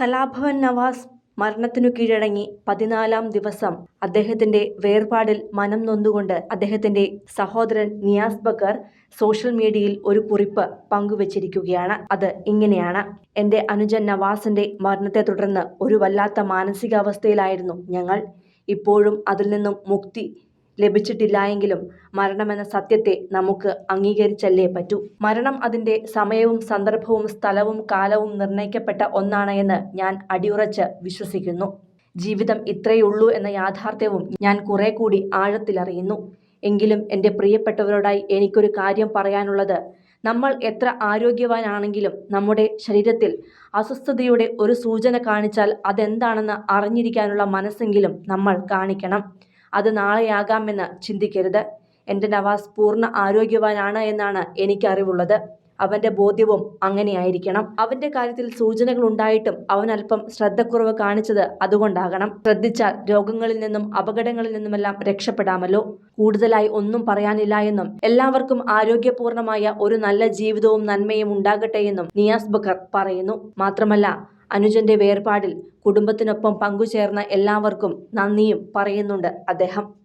കലാഭവൻ നവാസ് മരണത്തിനു കീഴടങ്ങി പതിനാലാം ദിവസം. അദ്ദേഹത്തിന്റെ വേർപാടിൽ മനം നൊന്നുകൊണ്ട് അദ്ദേഹത്തിന്റെ സഹോദരൻ നിയാസ് ബക്കർ സോഷ്യൽ മീഡിയയിൽ ഒരു കുറിപ്പ് പങ്കുവച്ചിരിക്കുകയാണ്. അത് ഇങ്ങനെയാണ്. എന്റെ അനുജൻ നവാസിന്റെ മരണത്തെ തുടർന്ന് ഒരു വല്ലാത്ത മാനസികാവസ്ഥയിലായിരുന്നു ഞങ്ങൾ. ഇപ്പോഴും അതിൽ നിന്നും മുക്തി ലഭിച്ചിട്ടില്ലായെങ്കിലും മരണമെന്ന സത്യത്തെ നമുക്ക് അംഗീകരിച്ചല്ലേ പറ്റൂ. മരണം അതിന്റെ സമയവും സന്ദർഭവും സ്ഥലവും കാലവും നിർണയിക്കപ്പെട്ട ഒന്നാണ് എന്ന് ഞാൻ അടിയുറച്ച് വിശ്വസിക്കുന്നു. ജീവിതം ഇത്രയുള്ളൂ എന്ന യാഥാർത്ഥ്യവും ഞാൻ കുറെ കൂടി ആഴത്തിലറിയുന്നു. എങ്കിലും എന്റെ പ്രിയപ്പെട്ടവരോടായി എനിക്കൊരു കാര്യം പറയാനുള്ളത് നമ്മൾ എത്ര ആരോഗ്യവാനാണെങ്കിലും നമ്മുടെ ശരീരത്തിൽ അസ്വസ്ഥതയുടെ ഒരു സൂചന കാണിച്ചാൽ അതെന്താണെന്ന് അറിഞ്ഞിരിക്കാനുള്ള മനസ്സെങ്കിലും നമ്മൾ കാണിക്കണം. അത് നാളെയാകാമെന്ന് ചിന്തിക്കരുത്. എന്റെ നവാസ് പൂർണ ആരോഗ്യവാനാണ് എന്നാണ് എനിക്കറിവുള്ളത്. അവന്റെ ബോധ്യവും അങ്ങനെയായിരിക്കണം. അവന്റെ കാര്യത്തിൽ സൂചനകൾ ഉണ്ടായിട്ടും അവൻ അല്പം ശ്രദ്ധക്കുറവ് കാണിച്ചത് അതുകൊണ്ടാകണം. ശ്രദ്ധിച്ചാൽ രോഗങ്ങളിൽ നിന്നും അപകടങ്ങളിൽ നിന്നുമെല്ലാം രക്ഷപ്പെടാമല്ലോ. കൂടുതലായി ഒന്നും പറയാനില്ല എന്നും എല്ലാവർക്കും ആരോഗ്യപൂർണമായ ഒരു നല്ല ജീവിതവും നന്മയും ഉണ്ടാകട്ടെ എന്നും നിയാസ് ബക്കർ പറയുന്നു. മാത്രമല്ല അനുജന്റെ വേർപാടിൽ കുടുംബത്തിനൊപ്പം പങ്കുചേർന്ന എല്ലാവർക്കും നന്ദിയും പറയുന്നുണ്ട് അദ്ദേഹം.